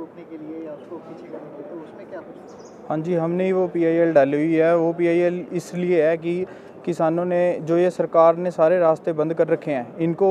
रोकने के लिए या उसको पीछे करने के लिए तो उसमें क्या कुछ? हाँ जी, हमने ही वो पीआईएल डाली हुई है। वो पीआईएल इसलिए है कि किसानों ने, जो ये सरकार ने सारे रास्ते बंद कर रखे हैं, इनको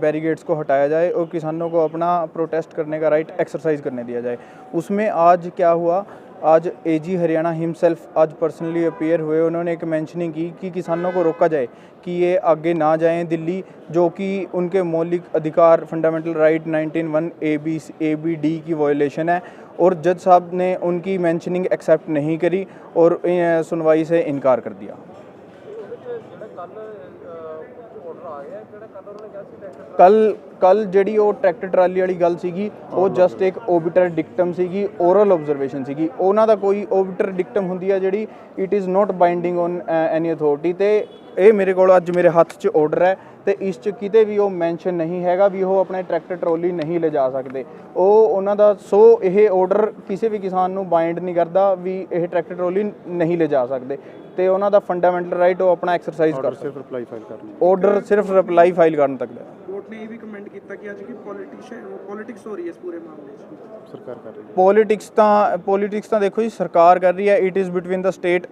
बैरिगेड्स को हटाया जाए और किसानों को अपना प्रोटेस्ट करने का राइट एक्सरसाइज करने दिया जाए। उसमें आज क्या हुआ आज एजी हरियाणा हिमसेल्फ आज पर्सनली अपेयर हुए, उन्होंने एक मैंशनिंग की कि किसानों को रोका जाए, कि ये आगे ना जाएँ दिल्ली, जो कि उनके मौलिक अधिकार fundamental right 191 A B A B D की वायोलेशन है, और जज साहब ने उनकी मैंशनिंग एक्सेप्ट नहीं करी, और सुनवाई से इनकार कर दिया। ਕੱਲ ਕੱਲ ਜਿਹੜੀ ਉਹ ਟਰੈਕਟਰ ਟਰਾਲੀ ਵਾਲੀ ਗੱਲ ਸੀਗੀ, ਉਹ ਜਸਟ ਇੱਕ ਓਬਿਟਰ ਡਿਕਟਮ ਸੀਗੀ ਓਰਲ ਆਬਜ਼ਰਵੇਸ਼ਨ ਸੀਗੀ। ਉਹਨਾਂ ਦਾ ਕੋਈ ਓਬਿਟਰ ਡਿਕਟਮ ਹੁੰਦੀ ਹੈ ਜਿਹੜੀ it is not binding on any authority ਤੇ ਇਹ ਮੇਰੇ ਕੋਲ ਅੱਜ ਮੇਰੇ ਹੱਥ 'ਚ ਆਰਡਰ ਹੈ ਤੇ ਇਸ 'ਚ ਕਿਤੇ ਵੀ ਉਹ ਮੈਂਸ਼ਨ ਨਹੀਂ ਹੈਗਾ ਵੀ ਉਹ ਆਪਣੇ ਟਰੈਕਟਰ ਟਰਾਲੀ ਨਹੀਂ ਲਿਜਾ ਸਕਦੇ। ਉਹ ਉਹਨਾਂ ਦਾ ਸੋ ਇਹ ਆਰਡਰ ਕਿਸੇ ਵੀ ਕਿਸਾਨ ਨੂੰ ਬਾਈਂਡ ਨਹੀਂ ਕਰਦਾ ਵੀ ਇਹ ਟਰੈਕਟਰ ਟਰਾਲੀ ਨਹੀਂ ਲਿਜਾ ਸਕਦੇ। ਤੇ ਉਹਨਾਂ ਦਾ ਫੰਡਾਮੈਂਟਲ ਰਾਈਟ ਉਹ ਆਪਣਾ ਐਕਸਰਸਾਈਜ਼ ਕਰ ਸਿਰਫ ਰਿਪਲਾਈ ਫਾਈਲ ਕਰਨੀ। ਆਰਡਰ ਸਿਰਫ ਰਿਪਲਾਈ ਫਾਈਲ ਕਰਨ ਤੱਕ ਦਾ। ਕੋਰਟ ਨੇ ਇਹ ਵੀ ਕਮੈਂਟ ਕੀਤਾ ਕਿ ਅੱਜ ਕੀ ਪੋਲੀਟੀਸ਼ੀਅਨ ਪੋਲਿਟਿਕਸ ਹੋ ਰਹੀ ਹੈ ਇਸ ਪੂਰੇ ਮਾਮਲੇ 'ਚ। ਸਰਕਾਰ ਕਰ ਰਹੀ ਹੈ। ਪੋਲਿਟਿਕਸ ਤਾਂ ਪੋਲਿਟਿਕਸ ਤਾਂ ਦੇਖੋ ਜੀ ਸਰਕਾਰ ਕਰ ਰਹੀ ਹੈ। It is between the state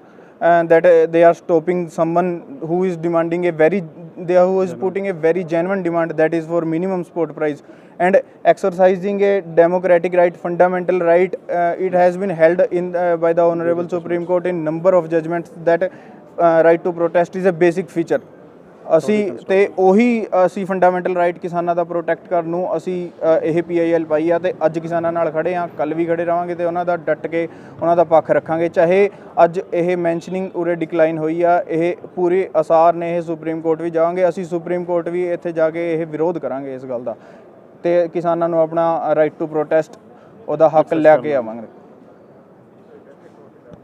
that uh, they are stopping someone who is demanding a very who is putting a very genuine demand that is for minimum support price. And exercising a democratic right fundamental right uh, it has been held in uh, by the honorable supreme court in number of judgments that uh, right to protest is a basic feature ਅਸੀਂ ਤੇ ਉਹੀ ਅਸੀਂ fundamental right ਕਿਸਾਨਾਂ ਦਾ protect ਕਰਨ ਨੂੰ ਅਸੀਂ ਇਹ PIL ਪਾਈ ਆ ਤੇ ਅੱਜ ਕਿਸਾਨਾਂ ਨਾਲ ਖੜੇ ਆ ਕੱਲ ਵੀ ਖੜੇ ਰਵਾਂਗੇ ਤੇ ਉਹਨਾਂ ਦਾ ਡਟ ਕੇ ਉਹਨਾਂ ਦਾ ਪੱਖ ਰੱਖਾਂਗੇ। ਚਾਹੇ ਅੱਜ ਇਹ ਮੈਂਸ਼ਨਿੰਗ ਉਰੇ ਡਿਕਲਾਈਨ ਹੋਈ ਆ ਇਹ ਪੂਰੇ ਅਸਾਰ ਨੇ ਇਹ ਸੁਪਰੀਮ ਕੋਰਟ ਵੀ ਜਾਵਾਂਗੇ ਅਸੀਂ ਸੁਪਰੀਮ ਕੋਰਟ ਵੀ ਇੱਥੇ ਜਾ ਕੇ ਇਹ ਵਿਰੋਧ ਕਰਾਂਗੇ ਇਸ ਗੱਲ ਦਾ। ਤੇ ਕਿਸਾਨਾਂ ਨੂੰ ਆਪਣਾ ਰਾਈਟ ਟੂ ਪ੍ਰੋਟੈਸਟ ਉਹਦਾ ਹੱਕ ਲੈ ਕੇ ਆਵਾਂਗੇ।